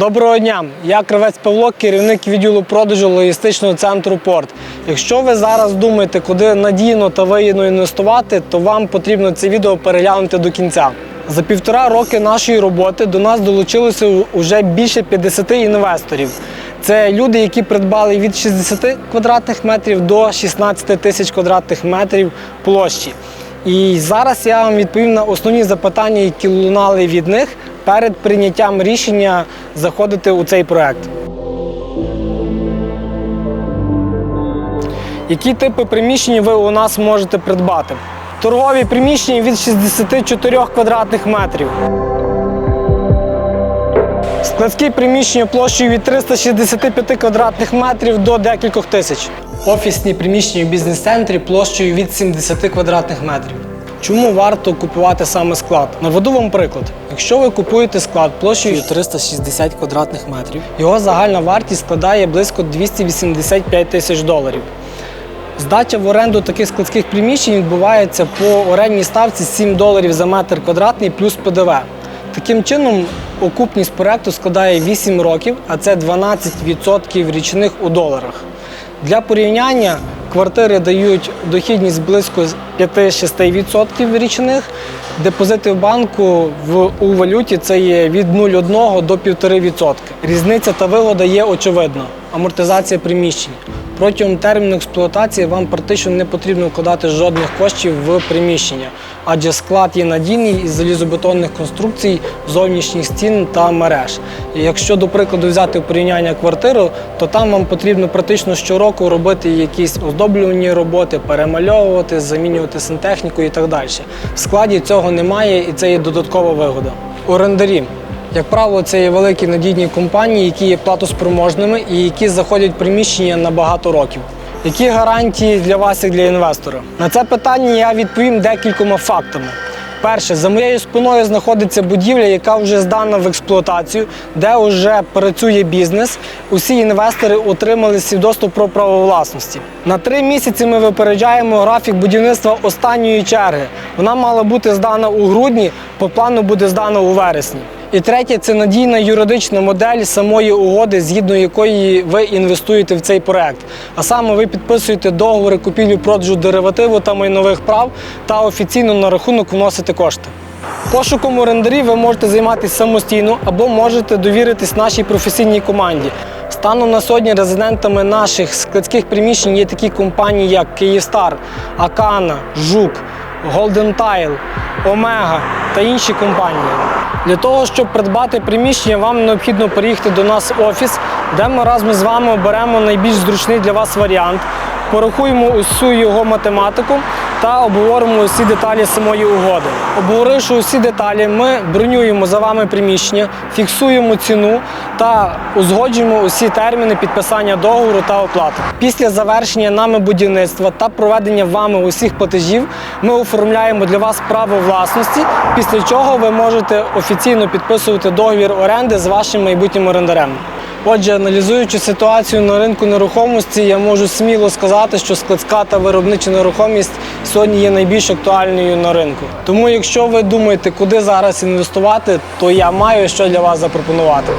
Доброго дня! Я Кривець Павло, керівник відділу продажу логістичного центру Порт. Якщо ви зараз думаєте, куди надійно та вигідно інвестувати, то вам потрібно це відео переглянути до кінця. За півтора роки нашої роботи до нас долучилося вже більше 50 інвесторів. Це люди, які придбали від 60 квадратних метрів до 16 тисяч квадратних метрів площі. І зараз я вам відповім на основні запитання, які лунали від них перед прийняттям рішення заходити у цей проект. Які типи приміщень ви у нас можете придбати? Торгові приміщення від 64 квадратних метрів. Складські приміщення площею від 365 квадратних метрів до декількох тисяч. Офісні приміщення в бізнес-центрі площею від 70 квадратних метрів. Чому варто купувати саме склад? Наведу вам приклад. Якщо ви купуєте склад площею 360 квадратних метрів, його загальна вартість складає близько 285 тисяч доларів. Здача в оренду таких складських приміщень відбувається по орендній ставці 7 доларів за метр квадратний плюс ПДВ. Таким чином, окупність проекту складає 8 років, а це 12% річних у доларах. Для порівняння квартири дають дохідність близько 5-6% річних. Депозити в банку в, у валюті це є від 0,1 до 1,5%. Різниця та вигода є очевидна. Амортизація приміщень. Протягом терміну експлуатації вам практично не потрібно вкладати жодних коштів в приміщення, адже склад є надійний із залізобетонних конструкцій, зовнішніх стін та мереж. Якщо, до прикладу, взяти в порівняння квартиру, то там вам потрібно практично щороку робити якісь оздоблювані роботи, перемальовувати, замінювати сантехніку і так далі. В складі цього немає і це є додаткова вигода. Орендарі. Як правило, це є великі надійні компанії, які є платоспроможними і які заходять в приміщення на багато років. Які гарантії для вас як для інвестора? На це питання я відповім декількома фактами. Перше, за моєю спиною знаходиться будівля, яка вже здана в експлуатацію, де вже працює бізнес. Усі інвестори отримали свідоцтво про право власності. На три місяці ми випереджаємо графік будівництва останньої черги. Вона мала бути здана у грудні, по плану буде здана у вересні. І третє це надійна юридична модель самої угоди, згідно якої ви інвестуєте в цей проект. А саме ви підписуєте договори купівлі-продажу деривативу та майнових прав та офіційно на рахунок вносите кошти. Пошуком орендарів ви можете займатися самостійно або можете довіритись нашій професійній команді. Станом на сьогодні резидентами наших складських приміщень є такі компанії, як Київстар, Акана, Жук, Golden Tile, Омега та інші компанії. Для того, щоб придбати приміщення, вам необхідно приїхати до нас в офіс, де ми разом з вами оберемо найбільш зручний для вас варіант, порахуємо усю його математику та обговоримо усі деталі самої угоди. Обговоривши усі деталі, ми бронюємо за вами приміщення, фіксуємо ціну та узгоджуємо усі терміни підписання договору та оплати. Після завершення нами будівництва та проведення вами усіх платежів ми оформляємо для вас право власності, після чого ви можете офіційно підписувати договір оренди з вашим майбутнім орендарем. Отже, аналізуючи ситуацію на ринку нерухомості, я можу сміло сказати, що складська та виробнича нерухомість сьогодні є найбільш актуальною на ринку. Тому, якщо ви думаєте, куди зараз інвестувати, то я маю що для вас запропонувати.